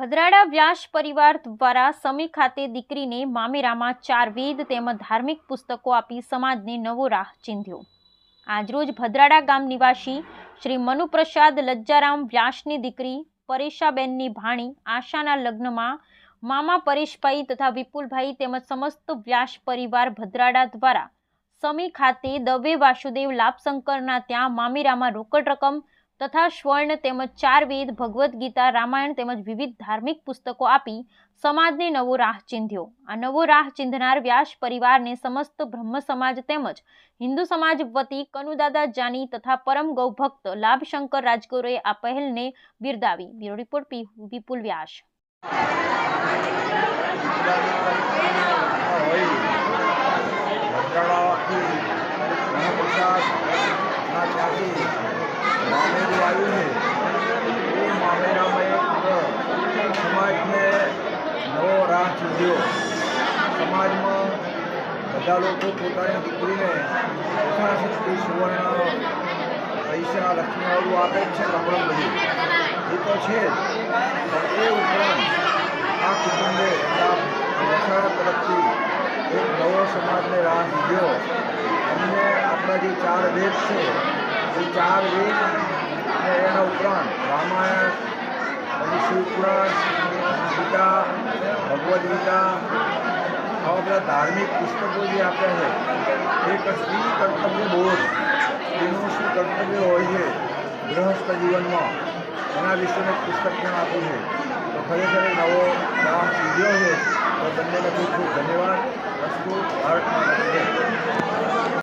ભદ્રાડા વ્યાસ પરિવાર દ્વારા સમી ખાતે દીકરીને મામેરામાં ચાર વેદ તેમજ ધાર્મિક પુસ્તકો આપી સમાજને નવો રાહ ચીંધ્યો. આજરોજ ભદ્રાડા ગામ નિવાસી શ્રી મનુપ્રસાદ લજ્જારામ વ્યાસની દીકરી પરેશાબેનની ભાણી આશાના લગ્નમાં મામા પરેશભાઈ તથા વિપુલભાઈ તેમજ સમસ્ત વ્યાસ પરિવાર ભદ્રાડા દ્વારા સમી ખાતે દવે વાસુદેવ લાભશંકરના ત્યાં મામેરામાં રોકડ રકમ તથા સ્વર્ણ તેમજ ચાર વેદ, ભગવદ્ ગીતા, રામાયણ તેમજ વિવિધ ધાર્મિક પુસ્તકો આપી સમાજને નવો રાહ ચીંધ્યો. આ નવો રાહ ચીંધનાર વ્યાસ પરિવારને સમસ્ત બ્રહ્મ સમાજ તેમજ હિન્દુ સમાજ વતી કનુદાદા જાની તથા પરમ ગૌભક્ત લાભશંકર રાજગુરુએ આ પહેલને બિરદાવી. Bureau report Vipul Vyas. ત્યાંથી મામેરું આવ્યું છે એ મામેરામાં સમાજને નવો રાહ ચીંધ્યો સમાજમાં બધા લોકો પોતાની દીકરીને યથાશક્તિ સુવર્ણ પૈસા લક્ષ્મીવાળું આપે છે કપડું બધું એ તો છે પણ ઉપરાંત આ કુટુંબે આ તરફથી એક નવો સમાજને રાહ દીધો અમને આપણા જે ચાર વેદ છે એ ચાર વેદ અને એના ઉપરાંત રામાયણ, પછી શિવપુરાણ, ગીતા, ભગવદ્ ગીતા, આવા બધા ધાર્મિક પુસ્તકો જે આપ્યા છે એક સ્ત્રી કર્તવ્ય બોધ એનું શું કર્તવ્ય હોય છે? ગૃહસ્થ જીવનમાં. એના વિશેનું પુસ્તક પણ આપ્યું છે. તો ખરેખર નવો રાહ સીધ્યો છે. તો બંનેને ખૂબ ખૂબ ધન્યવાદ.